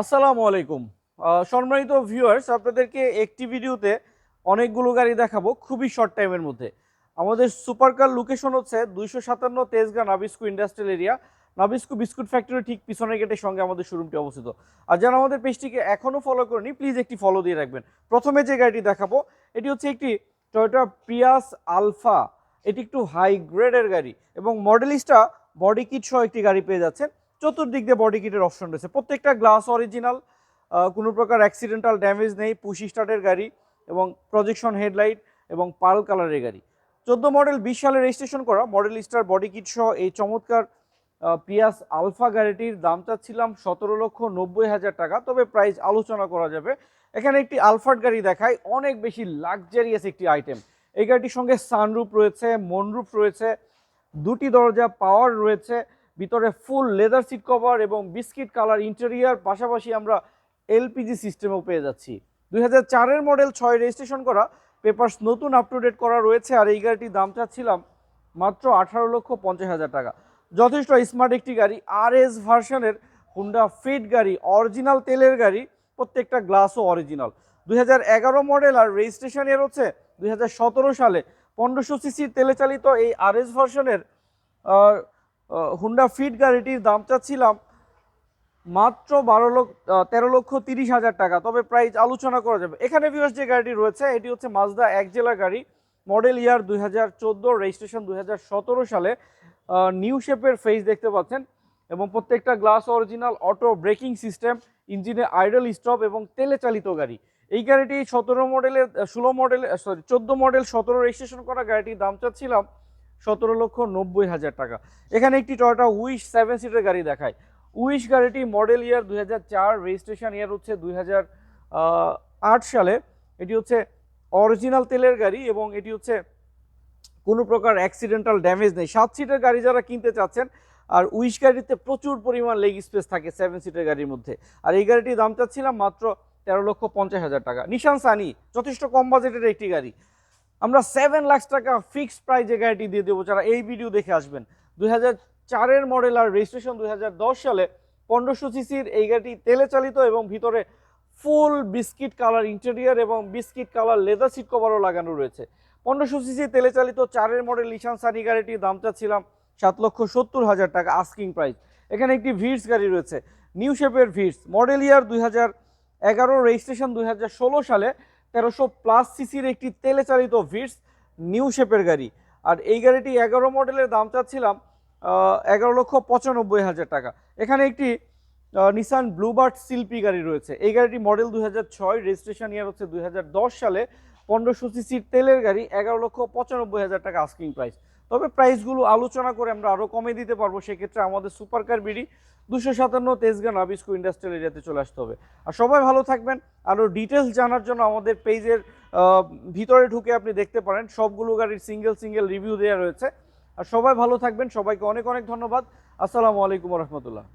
আসসালামু আলাইকুম। সম্মানিত ভিউয়ার্স আপনাদেরকে একটি ভিডিওতে অনেকগুলো গাড়ি দেখাবো খুবই শর্ট টাইমের মধ্যে। আমাদের সুপার কার লোকেশন হচ্ছে দুইশো সাতান্ন Tejgaon Nabisco industrial area Nabisco biscuit factory ঠিক পিছনের গেটের সঙ্গে আমাদের শোরুমটি অবস্থিত। আর যারা আমাদের পেজটিকে এখনও ফলো করেনি প্লিজ একটি ফলো দিয়ে রাখবেন। প্রথমে যে গাড়িটি দেখাবো, এটি হচ্ছে একটি টয়োটা প্রিয়াস আলফা এটি একটু হাই গ্রেডের গাড়ি এবং মডেলিস্টা বডি কিট সহ একটি গাড়ি পেয়ে যাচ্ছেন। চতুর্দিক দিয়ে বডি কিটের অপশন রয়েছে। প্রত্যেকটা গ্লাস অরিজিনাল কোনো প্রকার অ্যাক্সিডেন্টাল ড্যামেজ নেই পুশি স্টার্টের গাড়ি এবং প্রজেকশন হেডলাইট এবং পাল কালারের গাড়ি। চোদ্দ মডেল বিশ সালে রেজিস্ট্রেশন করা মডেল স্টার বডি কিট সহ এই চমৎকার আহ, প্রিয়াস আলফা গাড়িটির দাম চাচ্ছিলাম সতেরো লক্ষ নব্বই হাজার টাকা তবে প্রাইস আলোচনা করা যাবে। এখানে একটি আলফাট গাড়ি দেখায় অনেক বেশি লাক্সারিয়াস একটি আইটেম এই গাড়িটির সঙ্গে সানরুপ রয়েছে মনরুপ রয়েছে দুটি দরজা পাওয়ার রয়েছে ভিতরে ফুল লেদার সিট কভার এবং বিস্কিট কালার ইন্টেরিয়ার, পাশাপাশি আমরা এলপিজি সিস্টেমও পেয়ে যাচ্ছি। দুই হাজার মডেল ছয় রেজিস্ট্রেশন করা, পেপার্স নতুন আপ টু ডেট করা রয়েছে, আর এই গাড়িটির দাম চাচ্ছিলাম মাত্র আঠারো লক্ষ পঞ্চাশ হাজার টাকা। যথেষ্ট স্মার্ট একটি গাড়ি আর এস ভার্সনের হুন্ডা ফিট গাড়ি অরিজিনাল তেলের গাড়ি, প্রত্যেকটা গ্লাসও অরিজিনাল দুই হাজার এগারো মডেল আর রেজিস্ট্রেশন এর হচ্ছে দুই হাজার সতেরো সালে পনেরোশো সিসির তেলে চালিত এই আর এস ভার্সনের হুন্ডা ফিট গাড়িটির দাম চাচ্ছিলাম মাত্র বারো লক্ষ তেরো লক্ষ তিরিশ হাজার টাকা। তবে প্রাইস আলোচনা করা যাবে। এখানে ভিউস যে গাড়িটি রয়েছে, এটি হচ্ছে মাজদা এক জেলা গাড়ি মডেল ইয়ার দুই হাজার চোদ্দ রেজিস্ট্রেশন দুই হাজার সতেরো সালে। নিউ শেপের ফেস দেখতে পাচ্ছেন এবং প্রত্যেকটা glass original auto braking system ইঞ্জিনে আইডল স্টপ এবং তেলে চালিত গাড়ি। এই গাড়িটি সতেরো মডেলের ষোলো মডেল সরি চোদ্দ মডেল সতেরো রেজিস্ট্রেশন করা গাড়িটির দাম চাচ্ছিলাম সতেরো লক্ষ নব্বই হাজার টাকা। এখানে একটি টয়োটা উইশ সেভেন সিটের গাড়ি দেখায়। উইশ গাড়িটি মডেল ইয়ার দুই হাজার চার রেজিস্ট্রেশন ইয়ার হচ্ছে দুই হাজার আট সালে। এটি হচ্ছে অরিজিনাল তেলের গাড়ি এবং এটি হচ্ছে কোনো প্রকার অ্যাক্সিডেন্টাল ড্যামেজ নেই। সাত সিটের গাড়ি যারা কিনতে চাচ্ছেন, আর উইশ গাড়িতে প্রচুর পরিমাণ লেগ স্পেস থাকে সেভেন সিটের গাড়ির মধ্যে। আর এই গাড়িটির দাম চাচ্ছিলাম মাত্র তেরো লক্ষ পঞ্চাশ হাজার টাকা। নিশান সানি যথেষ্ট কম বাজেটের একটি গাড়ি। আমরা সেভেন লাখ টাকা ফিক্সড প্রাইজে গাড়িটি দিয়ে দেবো। যারা এই ভিডিও দেখে আসবেন, দুই চারের মডেল আর রেজিস্ট্রেশন দুই হাজার দশ সালে পনেরোশো সিসির এই গাড়িটি তেলে চালিত এবং ভিতরে ফুল বিস্কিট কালার ইন্টেরিয়ার এবং বিস্কিট কালার লেদার সিট কভারও লাগানো রয়েছে। পনেরোশো সিসি তেলে চালিত চারের মডেল নিশান সানি গাড়িটির দাম চাচ্ছিলাম সাত লক্ষ সত্তর হাজার টাকা আস্কিং প্রাইস এখানে একটি ভিডস গাড়ি রয়েছে নিউ শেপের ভিডস মডেল ইয়ার দুই হাজার এগারো রেজিস্ট্রেশন দুই হাজার ষোলো সালে তেরোশো প্লাস সিসির একটি তেলে চালিত ভিটস নিউ শেপের গাড়ি। আর এই গাড়িটি এগারো মডেলের দাম চাচ্ছিলাম এগারো লক্ষ পঁচানব্বই হাজার টাকা। এখানে একটি নিসান ব্লুবার্ট শিল্পী গাড়ি রয়েছে। এই গাড়িটি মডেল দুই হাজার ছয় রেজিস্ট্রেশন ইয়ার হচ্ছে দুই হাজার দশ সালে। পনেরোশো সিসির তেলের গাড়ি এগারো লক্ষ পঁচানব্বই হাজার টাকা আস্কিং প্রাইস তবে প্রাইসগুলো আলোচনা করে আমরা আরও কমে দিতে পারব। সেক্ষেত্রে আমাদের সুপারকার বিডি দুশো সাতান্ন তেজগান নাবিস্কো ইন্ডাস্ট্রিয়াল এরিয়াতে চলে আসতে হবে। আর সবাই ভালো থাকবেন। আরও ডিটেলস জানার জন্য আমাদের পেজের ভিতরে ঢুকে আপনি দেখতে পারেন। সবগুলো গাড়ির সিঙ্গেল সিঙ্গেল রিভিউ দেওয়া রয়েছে। আর সবাই ভালো থাকবেন। সবাইকে অনেক অনেক ধন্যবাদ। আসসালামু আলাইকুম রহমতুল্লাহ।